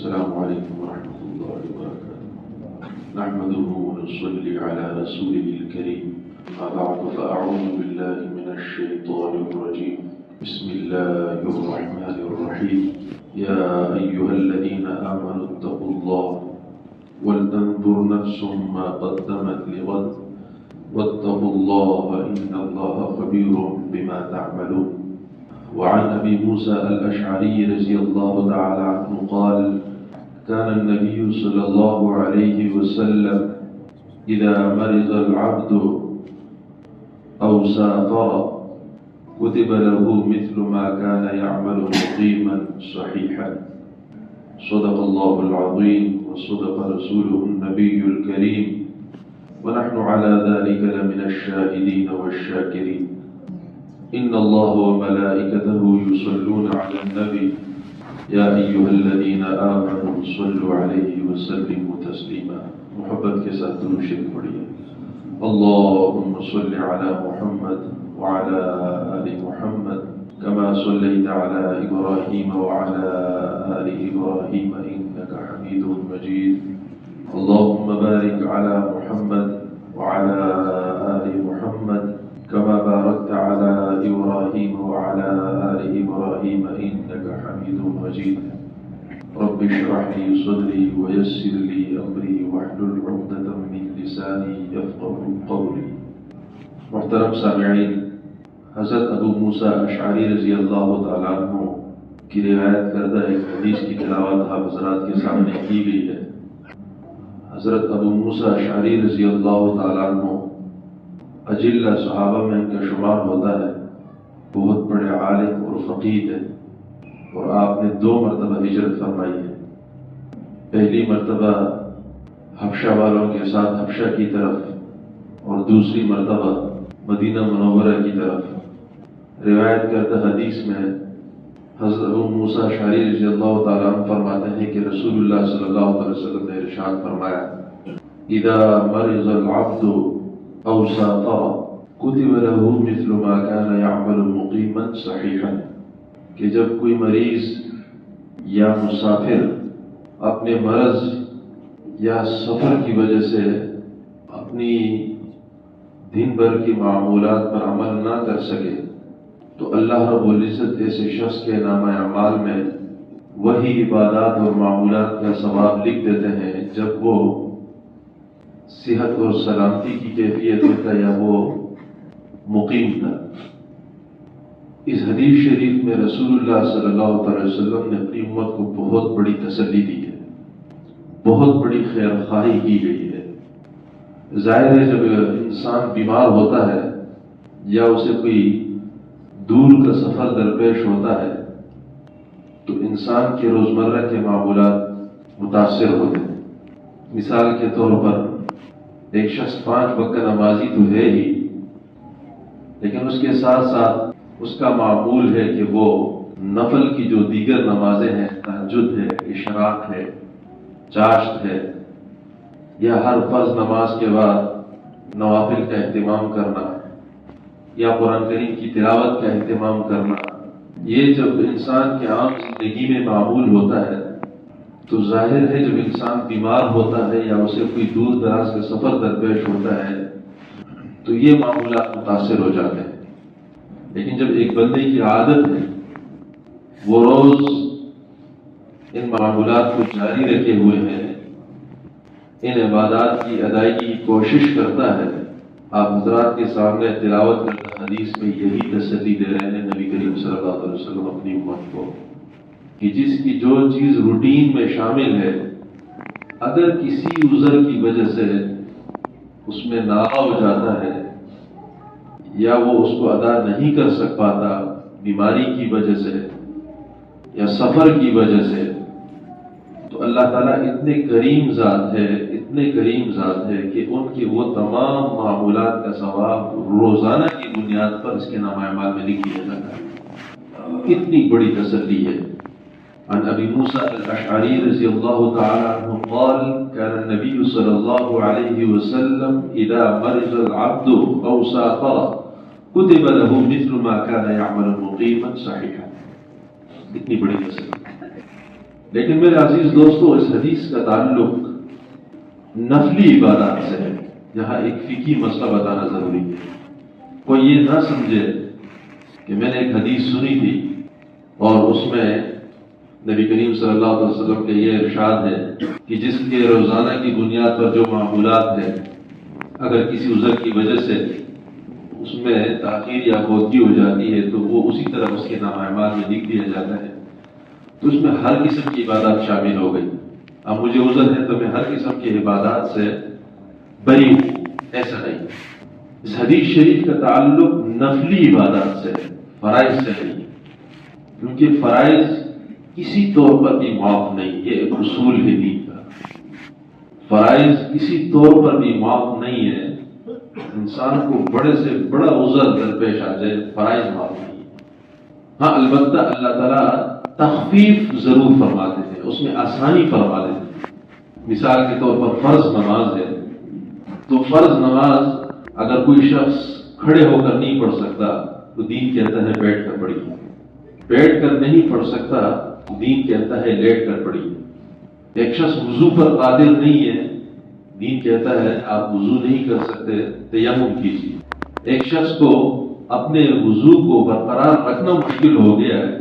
السلام عليكم ورحمة الله وبركاته. نحمده ونصلي على رسوله الكريم. بعد فأعوذ بالله من الشيطان الرجيم. بسم الله الرحمن الرحيم. يا أيها الذين آمنوا اتقوا الله ولتنظر نفس ما قدمت لغد. واتقوا الله إن الله خبير بما تعملون. وعن أبي موسى الأشعري رضي الله تعالى عنه قال كان النبي صلى الله عليه وسلم إذا مرض العبد أو سافر كتب له مثل ما كان يعمل مقيما صحيحا. صدق الله العظيم وصدق رسوله النبي الكريم. ونحن على ذلك لمن الشاهدين والشاكرين. إن الله وملائكته يصلون على النبي. يا أيها الذين آمنوا صلوا عليه وسلموا تسليما. محبت کے ساتھ شریف پڑھیے. اللهم صل على محمد وعلى آل محمد كما صليت على إبراهيم وعلى آل إبراهيم إنك حميد مجيد. اللهم بارك على محمد وعلى آل محمد كما باركت على إبراهيم وعلى آل إبراهيم إنك حميد مجيد. رب اشرح لي صدري ويسر لي أمري واحلل عقدة من لساني يفقه قولي. محترم سامعین، حضرت ابو موسیٰ اشعری رضی اللہ تعالیٰ عنہ کی روایت کردہ ایک حدیث کی تلاوت آپ حضرات کے سامنے کی گئی ہے۔ حضرت ابو موسیٰ اشعری رضی اللہ تعالیٰ عنہ اجل صحابہ میں ان کا شمار ہوتا ہے۔ بہت بڑے عالم اور فقید ہے اور آپ نے دو مرتبہ ہجرت فرمائی ہے۔ پہلی مرتبہ حبشہ والوں کے ساتھ حبشہ کی طرف اور دوسری مرتبہ مدینہ منورہ کی طرف۔ روایت کردہ حدیث میں حضرت ابو موسیٰ شاعری رضی اللہ تعالیٰ عنہ فرماتے ہیں کہ رسول اللہ صلی اللہ علیہ وسلم نے ارشاد فرمایا، اذا مرض العبد او سافر كتب له مثل ما كان يعمل مقيما صحيحا. کہ جب کوئی مریض یا مسافر اپنے مرض یا سفر کی وجہ سے اپنی دن بھر کی معمولات پر عمل نہ کر سکے، تو اللہ رب العزت ایسے شخص کے نام اعمال میں وہی عبادات اور معمولات کا ثواب لکھ دیتے ہیں جب وہ صحت اور سلامتی کی کیفیت ہوتا یا وہ مقیم تھا۔ اس حدیث شریف میں رسول اللہ صلی اللہ تعالی وسلم نے اپنی امت کو بہت بڑی تسلی دی ہے۔ بہت بڑی خیر خواہی کی گئی ہے۔ ظاہر ہے جب انسان بیمار ہوتا ہے یا اسے کوئی دور کا سفر درپیش ہوتا ہے، تو انسان کے روزمرہ کے معمولات متاثر ہوتے ہیں۔ مثال کے طور پر ایک شخص پانچ وقت نمازی تو ہے ہی، لیکن اس کے ساتھ ساتھ اس کا معمول ہے کہ وہ نفل کی جو دیگر نمازیں ہیں تحجد ہے، اشراق ہے، چاشت ہے، یا ہر فرض نماز کے بعد نوافل کا اہتمام کرنا یا قرآن کریم کی تلاوت کا اہتمام کرنا یہ جب انسان کے عام زندگی میں معمول ہوتا ہے تو ظاہر ہے جب انسان بیمار ہوتا ہے یا اسے کوئی دور دراز کا سفر درپیش ہوتا ہے، تو یہ معمولات متاثر ہو جاتے ہیں۔ لیکن جب ایک بندے کی عادت ہے، وہ روز ان معمولات کو جاری رکھے ہوئے ہیں، ان عبادات کی ادائیگی کی کوشش کرتا ہے، آپ حضرات کے سامنے تلاوت کرتا، حدیث میں یہی تسلی دے رہے ہیں نبی کریم صلی اللہ علیہ وسلم اپنی امت کو۔ کہ جس کی جو چیز روٹین میں شامل ہے، اگر کسی عذر کی وجہ سے اس میں ناغا ہو جاتا ہے، یا وہ اس کو ادا نہیں کر سک پاتا بیماری کی وجہ سے یا سفر کی وجہ سے، تو اللہ تعالیٰ اتنے کریم ذات ہے، اتنے کریم ذات ہے کہ ان کی وہ تمام معمولات کا ثواب روزانہ کی بنیاد پر اس کے نام اعمال میں لکھ دیا جاتا ہے۔ اتنی بڑی تسلی ہے۔ عن ابي موسى الاشعري رضي الله تعالى عنه قال كان النبي صلى الله عليه وسلم اذا مرض العبد او سافر كتب له مثل ما كان يعمل مقيما صحيحا اتنی بڑی تسلی لیکن میرے عزیز دوستو، اس حدیث کا تعلق نفلی عبادات سے ہے۔ یہاں ایک فکی مسئلہ بتانا ضروری ہے۔ کوئی یہ نہ سمجھے کہ میں نے ایک حدیث سنی تھی اور اس میں نبی کریم صلی اللہ علیہ وسلم کے یہ ارشاد ہے کہ جس کے روزانہ کی بنیاد پر جو معمولات ہیں، اگر کسی عذر کی وجہ سے اس میں تاخیر یا بودگی ہو جاتی ہے، تو وہ اسی طرح اس کے نام میں لکھ دیا جاتا ہے۔ تو اس میں ہر قسم کی عبادات شامل ہو گئی۔ اب مجھے عذر ہے تو میں ہر قسم کی عبادات سے بری ہوں، ایسا نہیں۔ اس حدیث شریف کا تعلق نفلی عبادات سے فرائض سے نہیں۔ کیونکہ فرائض کسی طور پر بھی معاف نہیں، یہ ایک اصول ہے دین کا۔ فرائض کسی طور پر بھی معاف نہیں ہے، انسان کو بڑے سے بڑا عذر درپیش آ جائے، فرائض معاف نہیں ہاں البتہ اللہ تعالیٰ تخفیف ضرور فرماتے ہیں، اس میں آسانی فرما دیتے ہیں۔ مثال کے طور پر فرض نماز ہے۔ تو فرض نماز اگر کوئی شخص کھڑے ہو کر نہیں پڑھ سکتا، تو دین کہتا ہے بیٹھ کر پڑھی۔ بیٹھ کر نہیں پڑھ سکتا دین کہتا ہے لیٹ کر پڑھی۔ ایک شخص وضو پر قادر نہیں ہے۔ دین کہتا ہے آپ وضو نہیں کر سکتے، تیمم کیجیے۔ ایک شخص کو اپنے وضو کو برقرار رکھنا مشکل ہو گیا ہے۔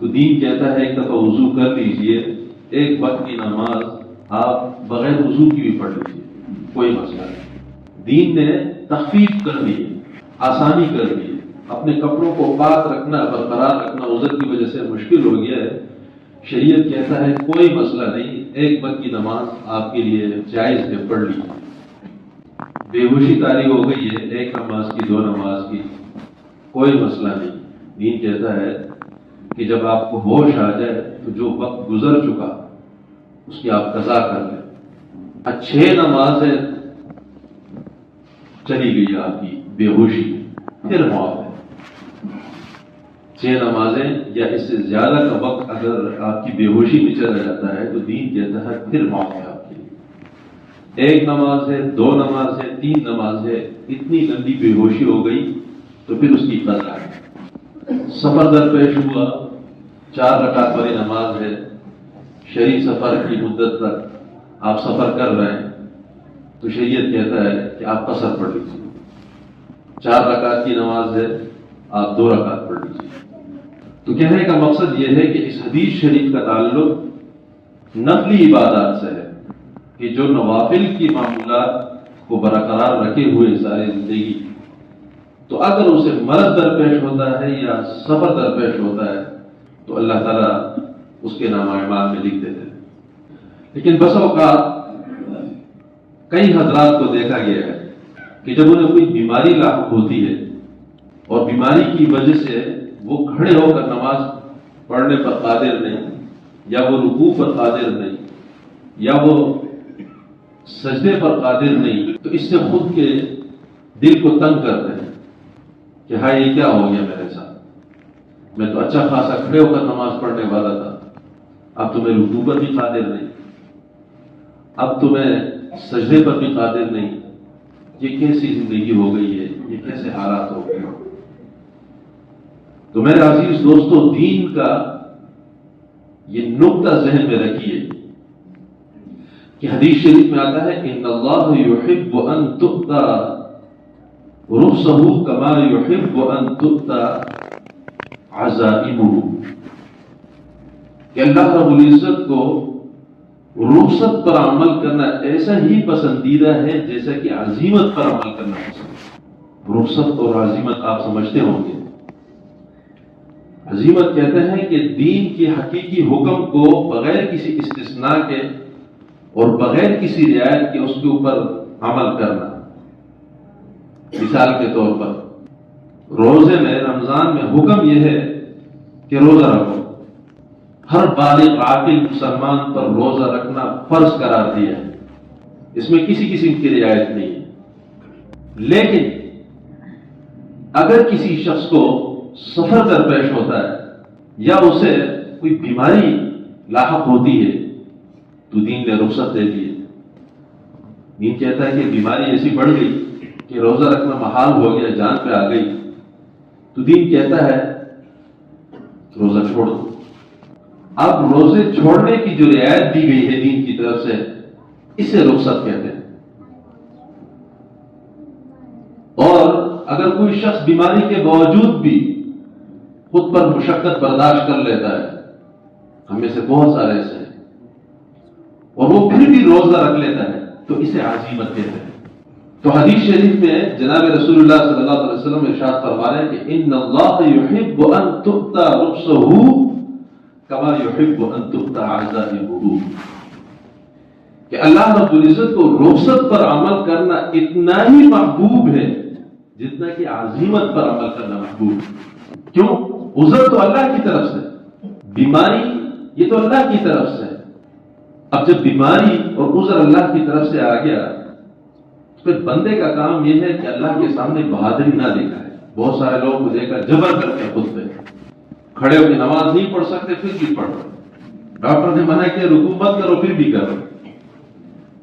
تو دین کہتا ہے، ایک دفعہ وضو کر لیجیے ایک وقت کی نماز آپ بغیر وضو کی بھی پڑھ لیجیے۔ کوئی مسئلہ نہیں۔ دین نے تخفیف کر دی، آسانی کر دی۔ اپنے کپڑوں کو پاک رکھنا، برقرار رکھنا عذر کی وجہ سے مشکل ہو گیا ہے۔ شریعت کہتا ہے، کوئی مسئلہ نہیں، ایک وقت کی نماز آپ کے لیے جائز ہے، پڑھ لیجیے بے ہوشی تاری ہو گئی ہے، ایک نماز کی، دو نماز کی۔ کوئی مسئلہ نہیں۔ دین کہتا ہے کہ جب آپ کو ہوش آ جائے تو جو وقت گزر چکا، اس کی آپ قضا کر لیں۔ اچھے نماز ہے چلی گئی آپ کی، بے ہوشی، پھر معاف ہے۔ چھ نمازیں یا اس سے زیادہ کا وقت اگر آپ کی بے ہوشی میں چلا جاتا ہے تو دین کہتا ہے پھر معاف ہے آپ کے لیے۔ ایک نماز ہے، دو نماز ہے، تین نماز ہے، اتنی لمبی بے ہوشی ہو گئی تو پھر اس کی قضا ہے۔ سفر در پیش ہوا، چار رکعت والی نماز ہے شہری سفر کی مدت تک آپ سفر کر رہے ہیں، تو شریعت کہتا ہے کہ آپ قصر پڑھ لیجیے چار رکعت کی نماز ہے، آپ دو رکعت پڑھ لیجیے تو کہنے کا مقصد یہ ہے کہ اس حدیث شریف کا تعلق نقلی عبادات سے ہے کہ جو نوافل کی معمولات کو برقرار رکھے ہوئے ساری زندگی تو اگر اسے مرض درپیش ہوتا ہے یا سفر درپیش ہوتا ہے، تو اللہ تعالیٰ اس کے نام اعمال میں لکھ دیتے ہیں۔ لیکن بس اوقات کئی حضرات کو دیکھا گیا ہے کہ جب انہیں کوئی بیماری لاحق ہوتی ہے اور بیماری کی وجہ سے وہ کھڑے ہو کر نماز پڑھنے پر قادر نہیں، یا وہ رکوع پر قادر نہیں، یا وہ سجدے پر قادر نہیں، تو اس سے خود کے دل کو تنگ کرتے ہیں کہ ہاں یہ کیا ہو گیا میرے ساتھ؟ میں تو اچھا خاصا کھڑے ہو کر نماز پڑھنے والا تھا۔ اب تو میں رکوع پر بھی قادر نہیں۔ اب تو میں سجدے پر بھی قادر نہیں۔ یہ کیسی زندگی ہو گئی ہے؟ یہ کیسے حالات ہو گئے؟ تو میرے عزیز دوستو، دین کا یہ نقطہ ذہن میں رکھیے کہ حدیث شریف میں آتا ہے، ان اللہ یحب ان تؤتا رخصہ کما یحب ان تؤتا عزائمہ کہ اللہ رب العزت کو رخصت پر عمل کرنا ایسا ہی پسندیدہ ہے جیسا کہ عظیمت پر عمل کرنا پسند رخصت اور عظیمت آپ سمجھتے ہوں گے۔ عظیمت کہتے ہیں کہ دین کی حقیقی حکم کو بغیر کسی استثناء کے اور بغیر کسی رعایت کے اس کے اوپر عمل کرنا۔ مثال کے طور پر، روزے میں، رمضان میں حکم یہ ہے کہ روزہ رکھو۔ ہر بالغ، عاقل، مسلمان پر روزہ رکھنا فرض قرار دیا ہے۔ اس میں کسی قسم کی رعایت نہیں ہے۔ لیکن اگر کسی شخص کو سفر درپیش ہوتا ہے یا اسے کوئی بیماری لاحق ہوتی ہے، تو دین نے رخصت دے دی دین کہتا ہے کہ بیماری ایسی بڑھ گئی کہ روزہ رکھنا محال ہو گیا، جان پہ آ گئی۔ تو دین کہتا ہے، روزہ چھوڑ دو۔ اب روزے چھوڑنے کی جو رعایت دی گئی ہے دین کی طرف سے، اسے رخصت کہتے ہیں۔ اور اگر کوئی شخص بیماری کے باوجود بھی خود پر مشقت برداشت کر لیتا ہے۔ ہمیں سے بہت سارے ایسے ہیں۔ اور وہ پھر بھی روزہ رکھ لیتا ہے۔ تو اسے عظیمت کہتے ہیں تو حدیث شریف میں جناب رسول اللہ صلی اللہ علیہ وسلم ارشاد فرما رہے ہیں کہ ان اللہ یحب ان تؤتا رخصه کما یحب ان تؤتا عزائمه کہ اللہ رب العزت کو رخصت پر عمل کرنا اتنا ہی محبوب ہے جتنا کہ عظیمت پر عمل کرنا محبوب۔ کیوں؟ عذر تو اللہ کی طرف سے، بیماری یہ تو اللہ کی طرف سے۔ اب جب بیماری اور عذر اللہ کی طرف سے آ گیا پھر بندے کا کام یہ ہے کہ اللہ کے سامنے بہادری نہ دکھائے بہت سارے لوگوں کو دیکھا جبر کرتے ہیں خود پہ۔ کھڑے ہو کے نماز نہیں پڑھ سکتے، پھر بھی پڑھ۔ ڈاکٹر نے منع کیا، رکوع مت کرو، پھر بھی کرو۔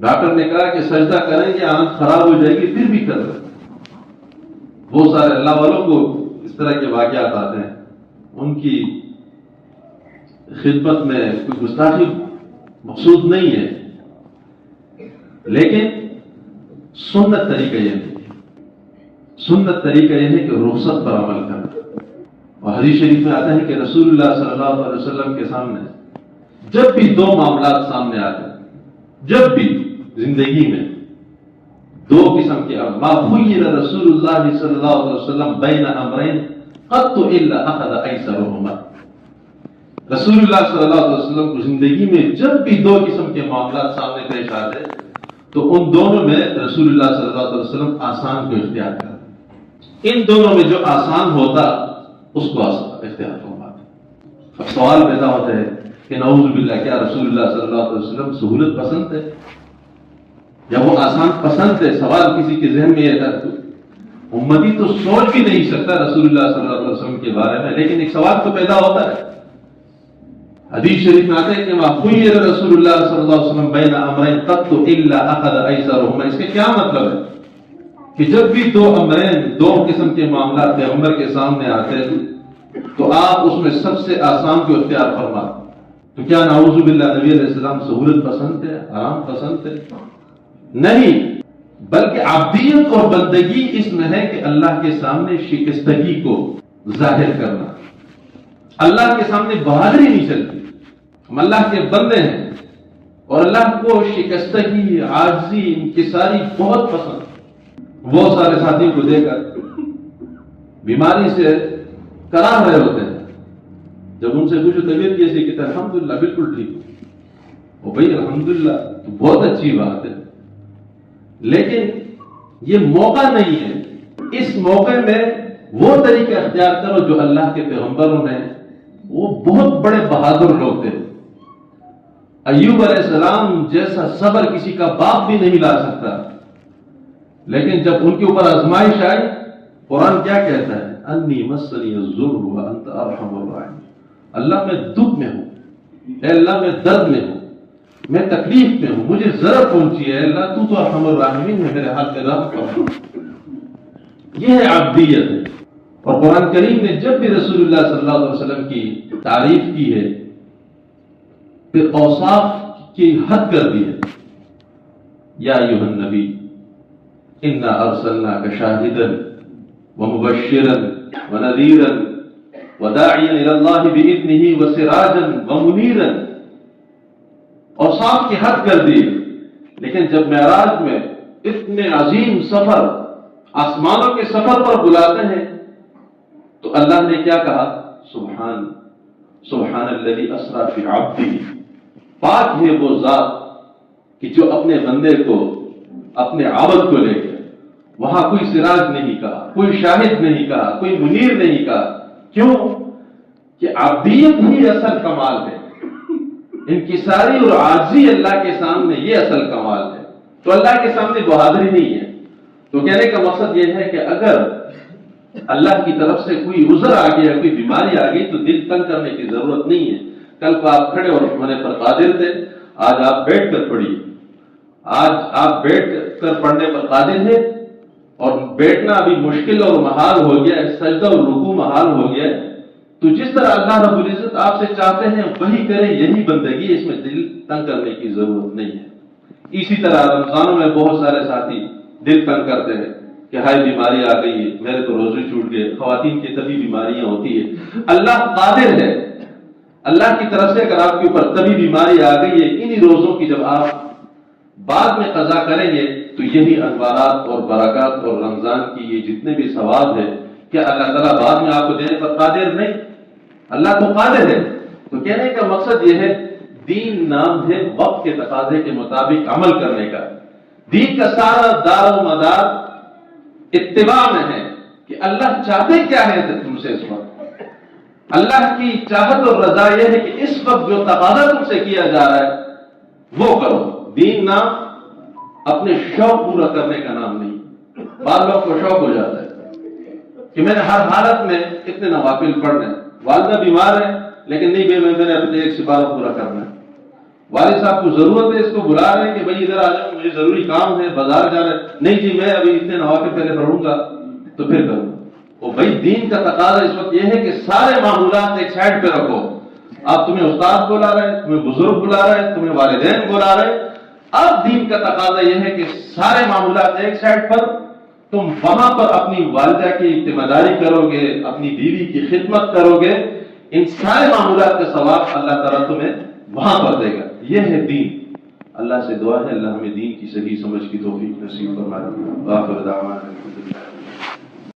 ڈاکٹر نے کہا کہ سجدہ کریں گے، آنکھ خراب ہو جائے گی، پھر بھی کر رہے بہت سارے اللہ والوں کو اس طرح کے واقعات آتے ہیں۔ ان کی خدمت میں کوئی گستاخی مقصود نہیں ہے۔ لیکن سنت طریقہ یہ نہیں سنت طریقہ یہ ہے کہ رخصت پر عمل کرنا۔ اور حدیث شریف میں آتا ہے کہ رسول اللہ صلی اللہ علیہ وسلم کے سامنے جب بھی دو معاملات سامنے آتے ہیں، جب بھی زندگی میں دو قسم کے ما خیر رسول اللہ صلی اللہ علیہ وسلم بین امرین قط الا اخذ ایسرهما رسول اللہ صلی اللہ علیہ وسلم کو زندگی میں جب بھی دو قسم کے معاملات سامنے پیش آتے، تو ان دونوں میں رسول اللہ صلی اللہ علیہ وسلم آسان کو اختیار کرتے ان دونوں میں جو آسان ہوتا، اس کو اختیار فرماتے اب سوال پیدا ہوتا ہے کہ نعوذ باللہ، کیا رسول اللہ صلی اللہ علیہ وسلم سہولت پسند ہے؟ یا وہ آسان پسند ہے؟ سوال کسی کے ذہن میں یہ امتی تو سوچ بھی نہیں سکتا رسول اللہ صلی اللہ علیہ وسلم کے بارے میں، لیکن ایک سوال تو پیدا ہوتا ہے۔ حدیث شریف میں آتا ہے کہ خیر رسول اللہ صلی اللہ علیہ وسلم بین امرین تب قط الا اخذ ایسرهما۔ اس کے کیا مطلب ہے؟ کہ جب بھی دو امرین دو قسم کے معاملات پیغمبر کے سامنے آتے ہیں، تو آپ اس میں سب سے آسان کو اختیار فرما تو کیا نعوذ باللہ نبی علیہ السلام سہولت پسند ہے؟ آرام پسند ہے؟ نہیں۔ بلکہ عبدیت اور بندگی اس میں ہے کہ اللہ کے سامنے شکستگی کو ظاہر کرنا۔ اللہ کے سامنے بہادری نہیں چلتی۔ ہم اللہ کے بندے ہیں اور اللہ کو شکستگی عاجزی انکساری بہت پسند۔ بہت سارے ساتھیوں کو دے کر بیماری سے کراہ رہے ہوتے ہیں۔ جب ان سے پوچھو طبیعت کیسی، کہتے ہیں، الحمدللہ، بالکل ٹھیک۔ ہو بھائی، الحمدللہ، تو بہت اچھی بات ہے۔ لیکن یہ موقع نہیں ہے۔ اس موقع میں وہ طریقہ اختیار کرو جو اللہ کے پیغمبروں نے، وہ بہت بڑے بہادر لوگ تھے۔ ایوب علیہ السلام جیسا صبر کسی کا باپ بھی نہیں لا سکتا۔ لیکن جب ان کے اوپر آزمائش آئی، قرآن کیا کہتا ہے؟ انی مسنی الظلم وانت ارحم الراحمین اللہ میں دکھ میں ہوں۔ اے اللہ میں درد میں ہوں۔ میں تکلیف میں ہوں، مجھے ضرورت پہنچی ہے اللہ تو تو ارحم الراحمین ہے میرے ہاتھ پہ رحم کر یہ ہے عبدیت۔ اور قرآن کریم نے جب بھی رسول اللہ صلی اللہ علیہ وسلم کی تعریف کی ہے، پھر اوصاف کی حد کر دی ہے۔ یا ایوہ النبی، انا ارسلناک شاہدا ومبشرا ونذيرا وداعيا الى الله باذنه وسراجا ومنيرا اوصاف کی حد کر دی۔ لیکن جب معراج میں اتنے عظیم سفر، آسمانوں کے سفر پر بلاتے ہیں، تو اللہ نے کیا کہا؟ سبحان سبحان الذي اسرا في عبده پاک ہے وہ ذات کہ جو اپنے بندے کو، اپنے عبد کو لے گئے وہاں کوئی سراج نہیں کہا، کوئی شاہد نہیں کہا، کوئی منیر نہیں کہا۔ کیوں؟ کہ عبدیت ہی اصل کمال ہے۔ انکساری اور عاجزی اللہ کے سامنے یہ اصل کمال ہے۔ تو اللہ کے سامنے بہادری نہیں ہے۔ تو کہنے کا مقصد یہ ہے کہ اگر اللہ کی طرف سے کوئی عذر آ گیا، کوئی بیماری آ گئی، تو دل تنگ کرنے کی ضرورت نہیں ہے۔ کل کو آپ کھڑے اور ہونے پر قادر تھے، آج آپ بیٹھ کر پڑھیے۔ آج آپ بیٹھ کر پڑھنے پر قادر ہیں اور بیٹھنا ابھی مشکل اور محال ہو گیا ہے، سجدہ اور رکوع محال ہو گیا ہے۔ تو جس طرح اللہ رب العزت آپ سے چاہتے ہیں، وہی کریں، یہی بندگی اس میں دل تنگ کرنے کی ضرورت نہیں ہے۔ اسی طرح رمضانوں میں بہت سارے ساتھی دل تنگ کرتے ہیں کہ ہائی بیماری آ گئی ہے میرے تو روزے چھوٹ گئے، خواتین کی طبی بیماریاں ہوتی ہے اللہ قادر ہے۔ اللہ کی طرف سے اگر آپ کے اوپر طبی بیماری آ گئی ہے، انہی روزوں کی جب آپ بعد میں قضا کریں گے، تو یہی انوارات اور برکات اور رمضان کی یہ جتنے بھی ثواب ہے کہ اللہ تعالیٰ بعد میں آپ کو دینے پر قادر نہیں۔ اللہ تو قادر ہے۔ تو کہنے کا مقصد یہ ہے، دین نام ہے وقت کے تقاضے کے مطابق عمل کرنے کا۔ دین کا سارا دار و مدار اتباع میں ہے کہ اللہ چاہتے کیا ہے تم سے اس وقت۔ اللہ کی چاہت اور رضا یہ ہے کہ اس وقت جو تقاضا تم سے کیا جا رہا ہے، وہ کرو۔ دین نام اپنے شوق پورا کرنے کا نام نہیں۔ بعض لوگ کو شوق ہو جاتا ہے۔ کہ میں نے ہر حالت میں اتنے نوافل پڑھنے والدہ بیمار ہے لیکن نہیں بھائی میں نے اپنے ایک سپارہ پورا کرنا ہے۔ والد صاحب کو ضرورت ہے، اس کو بلا رہے ہیں کہ بھائی ادھر آ جاؤ مجھے ضروری کام ہے، بازار جانا ہے۔ نہیں جی میں ابھی اتنے نوافل پہلے پڑھوں گا، تو پھر کروں۔ وہ بھائی، دین کا تقاضا اس وقت یہ ہے کہ سارے معمولات ایک سائڈ پہ رکھو۔ آپ تمہیں استاد بلا رہے ہیں تمہیں بزرگ بلا رہے ہیں تمہیں والدین بلا رہے۔ ہیں اب دین کا تقاضا یہ ہے کہ سارے معمولات ایک سائڈ پر تم وہاں پر اپنی والدہ کی ذمہ داری کرو گے، اپنی بیوی کی خدمت کرو گے، ان سارے معمولات کا ثواب اللہ تعالیٰ تمہیں وہاں پر دے گا۔ یہ ہے دین۔ اللہ سے دعا ہے، اللہ ہمیں دین کی صحیح سمجھ کی توفیق نصیب فرمائے۔ دعوانا۔ الحمدللہ